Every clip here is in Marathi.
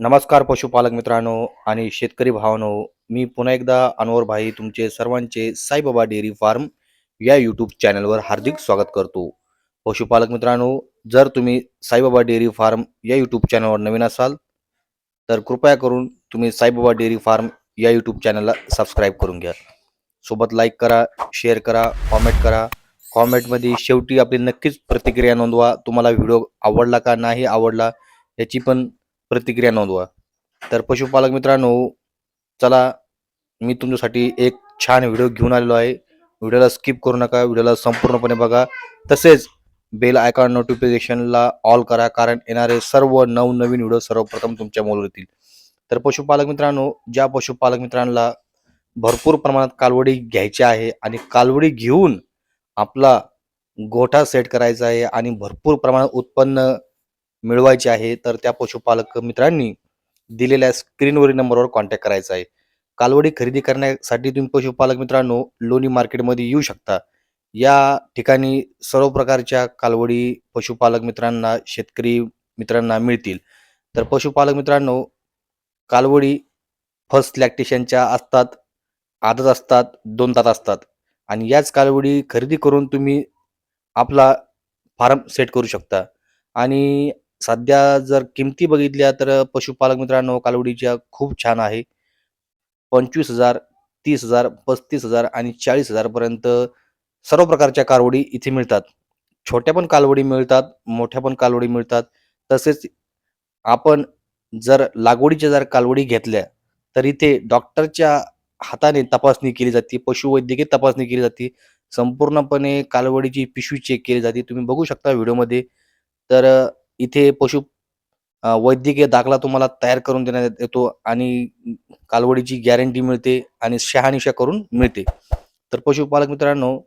नमस्कार पशुपालक मित्रांनो आणि शेतकरी भावानो मी पुन्हा एकदा अनवर भाई तुमचे सर्वांचे साईबाबा डेअरी फार्म या यूट्यूब चॅनलवर हार्दिक स्वागत करतो. पशुपालक मित्रांनो जर तुम्ही साईबाबा डेअरी फार्म या यूट्यूब चॅनलवर नवीन असाल तर कृपया करून तुम्ही साईबाबा डेअरी फार्म या यूट्यूब चॅनलला सबस्क्राईब करून घ्या. सोबत लाईक करा शेअर करा कॉमेंट करा. कॉमेंटमध्ये शेवटी आपली नक्कीच प्रतिक्रिया नोंदवा. तुम्हाला व्हिडिओ आवडला का नाही आवडला याची पण प्रतिक्रिया नोंदवा. तर पशुपालक मित्रांनो चला मी तुमच्यासाठी एक छान व्हिडिओ घेऊन आलेलो आहे. व्हिडिओला स्किप करू नका व्हिडिओला संपूर्णपणे बघा. तसेच बेल आयकॉन नोटिफिकेशनला ऑल करा कारण येणारे सर्व नवनवीन व्हिडिओ सर्वप्रथम तुमच्या मोबाईल येतील. तर पशुपालक मित्रांनो ज्या पशुपालक मित्रांना भरपूर प्रमाणात कालवडी घ्यायची आहे आणि कालवडी घेऊन आपला गोठा सेट करायचा आहे आणि भरपूर प्रमाणात उत्पन्न मिळवायचे आहे तर त्या पशुपालक मित्रांनी दिलेल्या स्क्रीनवरील नंबरवर कॉन्टॅक्ट करायचा आहे. कालवडी खरेदी करण्यासाठी तुम्ही पशुपालक मित्रांनो लोणी मार्केटमध्ये येऊ शकता. या ठिकाणी सर्व प्रकारच्या कालवडी पशुपालक मित्रांना शेतकरी मित्रांना मिळतील. तर पशुपालक मित्रांनो कालवडी फर्स्ट लॅक्टेशनच्या असतात आदत असतात दोन तात असतात. आणि याच कालवडी खरेदी करून तुम्ही आपला फार्म सेट करू शकता. आणि सध्या जर किमती बघितल्या तर पशुपालक मित्रांनो कालवडीच्या खूप छान आहे. पंचवीस हजार तीस हजार पस्तीस हजार आणि चाळीस हजारपर्यंत सर्व प्रकारच्या कालवडी इथे मिळतात. छोट्या पण कालवडी मिळतात मोठ्या पण कालवडी मिळतात. तसेच आपण जर लागवडीच्या जर कालवडी घेतल्या तर इथे डॉक्टरच्या हाताने तपासणी केली जाते पशुवैद्यकीय तपासणी केली जाते. संपूर्णपणे कालवडीची पिशवी चेक केली जाते. तुम्ही बघू शकता व्हिडिओमध्ये. तर इथे पशु वैद्यकीय दाखला तुम्हाला तयार करून देण्यात येतो आणि कालवडीची गॅरंटी मिळते आणि शहानिशा करून मिळते. तर पशुपालक मित्रांनो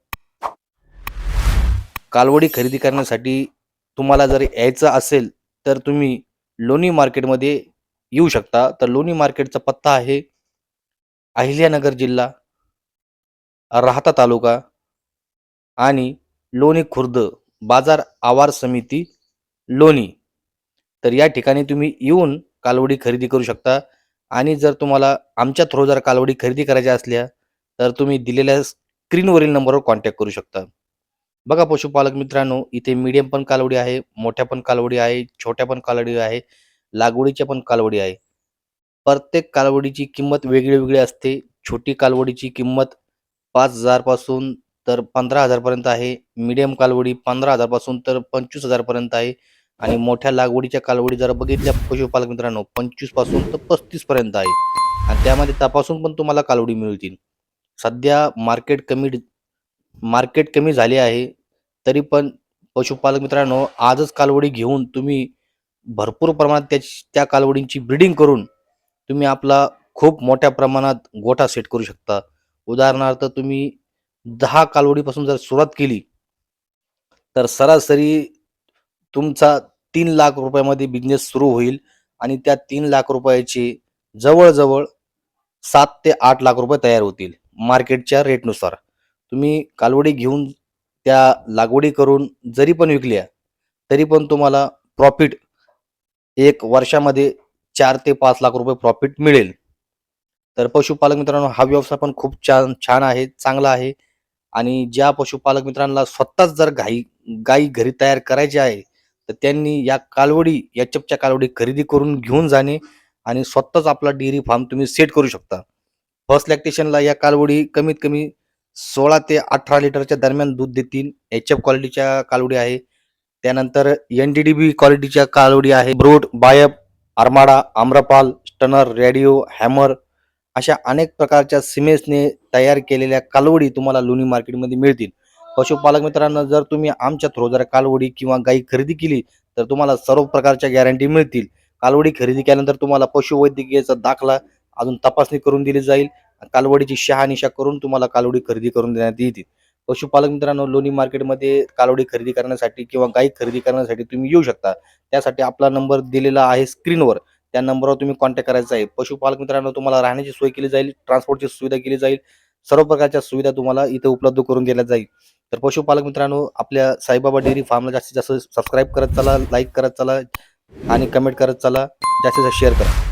कालवडी खरेदी करण्यासाठी तुम्हाला जर यायचं असेल तर तुम्ही लोणी मार्केटमध्ये येऊ शकता. तर लोणी मार्केटचा पत्ता आहे अहिल्यानगर जिल्हा राहता तालुका आणि लोणी खुर्द बाजार आवार समिती लोणी. तर या ठिकाणी तुम्ही येऊन कालवडी खरेदी करू शकता. आणि जर तुम्हाला आमच्या थ्रू जर कालवडी खरेदी करायच्या असल्या तर तुम्ही दिलेल्या स्क्रीनवरील नंबरवर कॉन्टॅक्ट करू शकता. बघा पशुपालक मित्रांनो इथे मीडियम पण कालवडी आहे मोठ्या पण कालवडी आहे छोट्या पण कालवडी आहे लागवडीच्या पण कालवडी आहे. प्रत्येक कालवडीची किंमत वेगळी वेगळी असते. छोटी कालवडीची किंमत पाच हजारपासून तर पंधरा हजारपर्यंत आहे. मीडियम कालवडी पंधरा हजारपासून तर पंचवीस हजारपर्यंत आहे. आणि मोठ्या लागवडीच्या कालवडी जर बघितल्या पशुपालक मित्रांनो पंचवीसपासून तर पस्तीस पर्यंत आहे. आणि त्यामध्ये तपासून पण तुम्हाला कालवडी मिळतील. सध्या मार्केट कमी मार्केट कमी झाले आहे तरी पण पशुपालक मित्रांनो आजच कालवडी घेऊन तुम्ही भरपूर प्रमाणात त्याची त्या कालवडींची ब्रीडिंग करून तुम्ही आपला खूप मोठ्या प्रमाणात गोठा सेट करू शकता. उदाहरणार्थ तुम्ही दहा कालवडीपासून जर सुरुवात केली तर सरासरी तुमचा तीन लाख रुपयामध्ये बिझनेस सुरू होईल आणि त्या तीन लाख रुपयाचे जवळजवळ सात ते आठ लाख रुपये तयार होतील मार्केटच्या रेटनुसार तुम्ही कालवडी घेऊन त्या लागवडी करून जरी पण विकल्या तरी पण तुम्हाला प्रॉफिट एक वर्षामध्ये चार ते पाच लाख रुपये प्रॉफिट मिळेल. तर पशुपालक मित्रांनो हा व्यवसाय पण खूप छान छान आहे चांगला आहे. आणि ज्या पशुपालक मित्रांना स्वतःच जर गाई गाई घरी तयार करायची आहे तर त्यांनी या कालवडी याचपच्या कालवडी खरेदी करून घेऊन जाणे आणि स्वतःच आपला डेअरी फार्म तुम्ही सेट करू शकता. फर्स्ट लॅक्टेशनला या कालवडी कमीत कमी सोळा ते अठरा लिटरच्या दरम्यान दूध देतील. एच एफ क्वालिटीच्या कालवडी आहे. त्यानंतर एन डी डी बी क्वालिटीच्या कालवडी आहे. Brute बायप Armada Amrapal Stunner Radio Hammer अशा अनेक प्रकारच्या सिमेसने तयार केलेल्या कालवडी तुम्हाला लोणी मार्केटमध्ये मिळतील. पशुपालक मित्रांनो जर तुम्ही आमच्या थ्रू जर कालवडी किंवा गाई खरेदी केली तर तुम्हाला सर्व प्रकारच्या गॅरंटी मिळतील. कालवडी खरेदी केल्यानंतर तुम्हाला पशुवैद्यकीयचा दाखला अजून तपासणी करून दिली जाईल. कालवडीची शहानिशा करून तुम्हाला कालवडी खरेदी करून देण्यात येतील. पशुपालक मित्रांनो लोणी मार्केटमध्ये कालवडी खरेदी करण्यासाठी किंवा गाई खरेदी करण्यासाठी तुम्ही येऊ शकता. त्यासाठी आपला नंबर दिलेला आहे स्क्रीनवर. त्या नंबरवर तुम्ही कॉन्टॅक्ट करायचा आहे. पशुपालक मित्रांनो तुम्हाला राहण्याची सोय केली जाईल ट्रान्सपोर्टची सुविधा केली जाईल. सर्व प्रकारच्या सुविधा तुम्हाला इथे उपलब्ध करून दिल्या जाईल. तर पशुपालक मित्रांनो आपल्या साईबाबा डेअरी फार्मला जास्तीत जास्त सबस्क्राईब करत चला लाईक करत चला आणि कमेंट करत चला. जास्तीत जास्त शेअर करा.